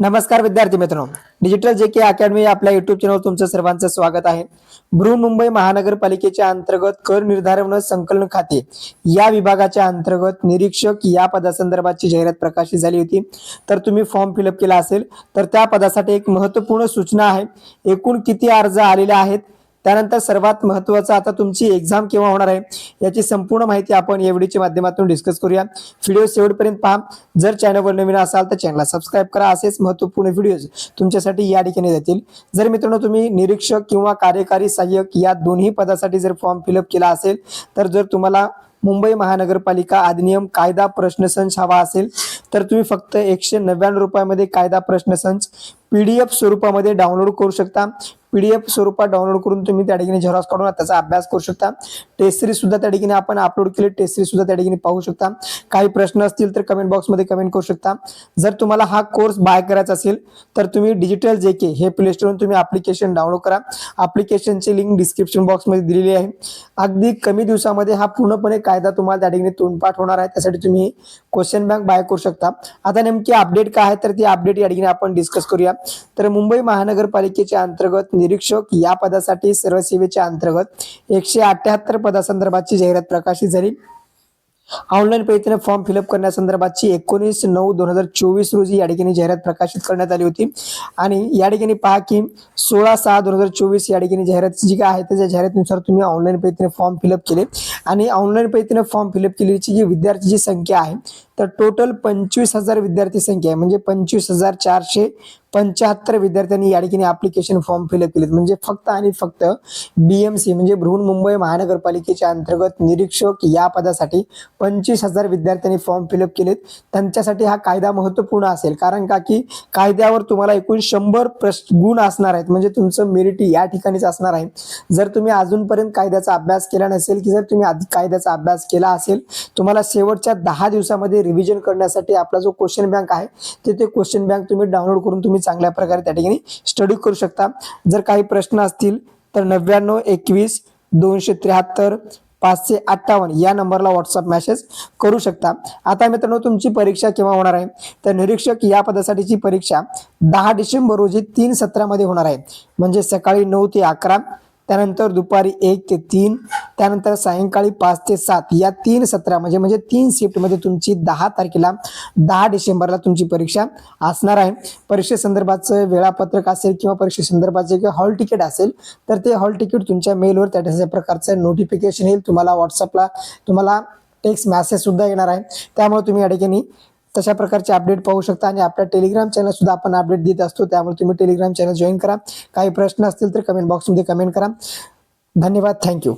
नमस्कार विद्यार्थी मित्रांनो. डिजिटल जे के अकॅडमी आपल्या युट्यूब चॅनल तुमचं सर्वांचं स्वागत आहे. बृहन्मुंबई महानगरपालिकेच्या अंतर्गत कर निर्धारण संकलन खाते या विभागाच्या अंतर्गत निरीक्षक या पदासंदर्भातची जाहिरात प्रकाशित झाली होती. तर तुम्ही फॉर्म फिलअप केला असेल तर त्या पदासाठी एक महत्त्वपूर्ण सूचना आहे. एकूण किती अर्ज आलेले आहेत? त्यानंतर सर्वात महत्त्वाचं आता तुमची एक्झाम केव्हा होणार आहे याची संपूर्ण माहिती आपण या व्हिडिओच्या माध्यमातून डिस्कस करूया. व्हिडिओ शेवटपर्यंत पहा. जर चॅनलवर नवीन असाल तर चॅनलला सबस्क्राईब करा. असेच महत्त्वपूर्ण व्हिडिओज तुमच्यासाठी या ठिकाणी जातील. जर मित्रांनो तुम्ही निरीक्षक किंवा कार्यकारी सहाय्यक या दोन्ही पदासाठी जर फॉर्म फिलअप केला असेल तर जर तुम्हाला मुंबई महानगरपालिका अधिनियम कायदा प्रश्नसंच हवा असेल तर तुम्ही फक्त एकशे नव्याण्णव रुपयामध्ये कायदा प्रश्नसंच पी डी एफ स्वरूपामध्ये डाउनलोड करू शकता. पी डी एफ स्वरूपात डाउनलोड करून तुम्ही त्या ठिकाणी झेरॉक्स काढून त्याचा अभ्यास करू शकता. टेस्ट सिरीज सुद्धा त्या ठिकाणी आपण अपलोड केली. टेस्ट सिरीज सुद्धा त्या ठिकाणी पाहू शकता. काही प्रश्न असतील तर कमेंट बॉक्समध्ये कमेंट करू शकता. जर तुम्हाला हा कोर्स बाय करायचा असेल तर तुम्ही डिजिटल जे के हे प्ले स्टोरवरून तुम्ही ॲप्लिकेशन डाउनलोड करा. ॲप्लिकेशनची लिंक डिस्क्रिप्शन बॉक्समध्ये दिलेली आहे. अगदी कमी दिवसामध्ये हा पूर्णपणे कायदा तुम्हाला त्या ठिकाणी तोंडपाठ होणार आहे. त्यासाठी तुम्ही क्वेश्चन बँक बाय करू शकता. आता नेमकी अपडेट काय आहे तर ती अपडेट या ठिकाणी आपण डिस्कस करूया. तर मुंबई महानगरपालिकेच्या अंतर्गत निरीक्षक या पदासाठी सर्व सेवेच्या अंतर्गत एकशे अठ्याहत्तर पदासंदर्भाची जाहिरात प्रकाशित झाली. ऑनलाईन पद्धतीने फॉर्म फिलअप करण्यासंदर्भातची एकोणीस नऊ दोन हजार चोवीस रोजी या ठिकाणी जाहिरात प्रकाशित करण्यात आली होती. आणि या ठिकाणी पहा की सोळा सहा दोन हजार चोवीस या ठिकाणी जाहिरात जी काय आहे त्याच्या जाहिरातीनुसार तुम्ही ऑनलाईन पद्धतीने फॉर्म फिलअप केले. आणि ऑनलाईन पद्धतीने फॉर्म फिलअप केलेली जी विद्यार्थीची संख्या आहे तर टोटल पंचवीस हजार विद्यार्थी संख्या आहे. म्हणजे पंचवीस हजार चारशे पंच्याहत्तर विद्यार्थ्यांनी या ठिकाणी ऍप्लिकेशन फॉर्म फिलअप केलेत. म्हणजे फक्त आणि फक्त बीएमसी म्हणजे बृहन्मुंबई महानगरपालिकेच्या अंतर्गत निरीक्षक या पदासाठी पंचवीस हजार विद्यार्थ्यांनी फॉर्म फिलअप केलेत. त्यांच्यासाठी हा कायदा महत्त्वपूर्ण असेल. कारण का? की कायद्यावर तुम्हाला एकूण शंभर प्रश्न गुण असणार आहेत. म्हणजे तुमचं मेरिट या ठिकाणीच असणार आहे. जर तुम्ही अजूनपर्यंत कायद्याचा अभ्यास केला नसेल की जर तुम्ही आधी कायद्याचा अभ्यास केला असेल तुम्हाला शेवटच्या दहा दिवसामध्ये रिव्हिजन करण्यासाठी आपला जो क्वेश्चन बँक आहे ते ते क्वेश्चन बँक तुम्ही डाउनलोड करून तुम्ही चांगल्या प्रकारे त्या ठिकाणी स्टडी करू शकता. जर काही प्रश्न असतील तर नव्याण्णव एकवीस दोनशे त्र्याहत्तर पाचशे अठ्ठावन्न या नंबरला व्हॉट्सअप मेसेज करू शकता. आता मित्रांनो तुमची परीक्षा केव्हा होणार आहे? तर निरीक्षक या पदासाठीची परीक्षा दहा डिसेंबर रोजी तीन सत्रामध्ये होणार आहे. म्हणजे सकाळी नऊ ते अकरा त्यानंतर दुपारी एक ते तीन त्यानंतर सायंकाळी पाच ते सात. या तीन सत्रामध्ये म्हणजे, म्हणजे तीन शिफ्टमध्ये तुमची दहा तारखेला दहा डिसेंबरला तुमची परीक्षा असणार आहे. परीक्षेसंदर्भाचं वेळापत्रक असेल किंवा परीक्षेसंदर्भाचे किंवा हॉल तिकीट असेल तर ते हॉल तिकीट तुमच्या मेलवर त्या प्रकारचं नोटिफिकेशन येईल. तुम्हाला व्हॉट्सअपला तुम्हाला टेक्स्ट मॅसेज सुद्धा येणार आहे. त्यामुळे तुम्ही या ठिकाणी तशा प्रकारचे अपडेट पाहू शकता आणि आपल्या टेलिग्राम चॅनल सुद्धा आपण अपडेट देत असतो. त्यामुळे तुम्ही टेलिग्राम चॅनल जॉईन करा. काही प्रश्न असतील तर कमेंट बॉक्समध्ये कमेंट करा. धन्यवाद. थँक्यू